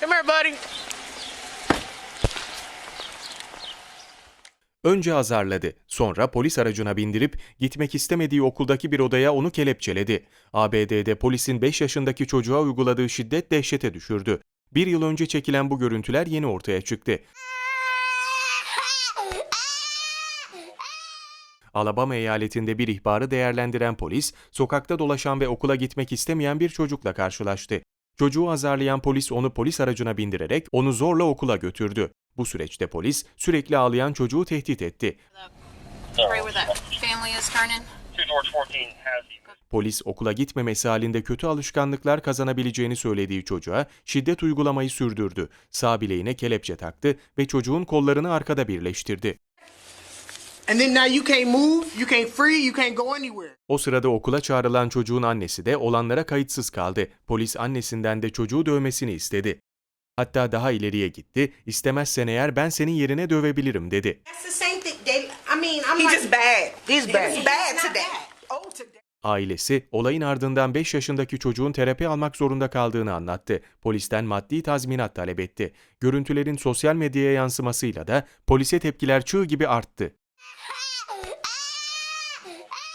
Come here, buddy. Önce azarladı, sonra polis aracına bindirip gitmek istemediği okuldaki bir odaya onu kelepçeledi. ABD'de polisin 5 yaşındaki çocuğa uyguladığı şiddet dehşete düşürdü. Bir yıl önce çekilen bu görüntüler yeni ortaya çıktı. Alabama eyaletinde bir ihbarı değerlendiren polis, sokakta dolaşan ve okula gitmek istemeyen bir çocukla karşılaştı. Çocuğu azarlayan polis onu polis aracına bindirerek onu zorla okula götürdü. Bu süreçte polis sürekli ağlayan çocuğu tehdit etti. Right where that family is turning. 2 George 14 has the Polis okula gitmemesi halinde kötü alışkanlıklar kazanabileceğini söylediği çocuğa şiddet uygulamayı sürdürdü. Sağ bileğine kelepçe taktı ve çocuğun kollarını arkada birleştirdi. And then now you can't move, you can't free, you can't go anywhere. O sırada okula çağrılan çocuğun annesi de olanlara kayıtsız kaldı. Polis annesinden de çocuğu dövmesini istedi. Hatta daha ileriye gitti. İstemezsen eğer ben senin yerine dövebilirim dedi. That's the same thing. They, I mean, I'm He like, just bad. He's bad. He's bad He's not today. bad. Today. Ailesi olayın ardından 5 yaşındaki çocuğun terapi almak zorunda kaldığını anlattı. Polisten maddi tazminat talep etti. Görüntülerin sosyal medyaya yansımasıyla da polise tepkiler çığ gibi arttı. Ah!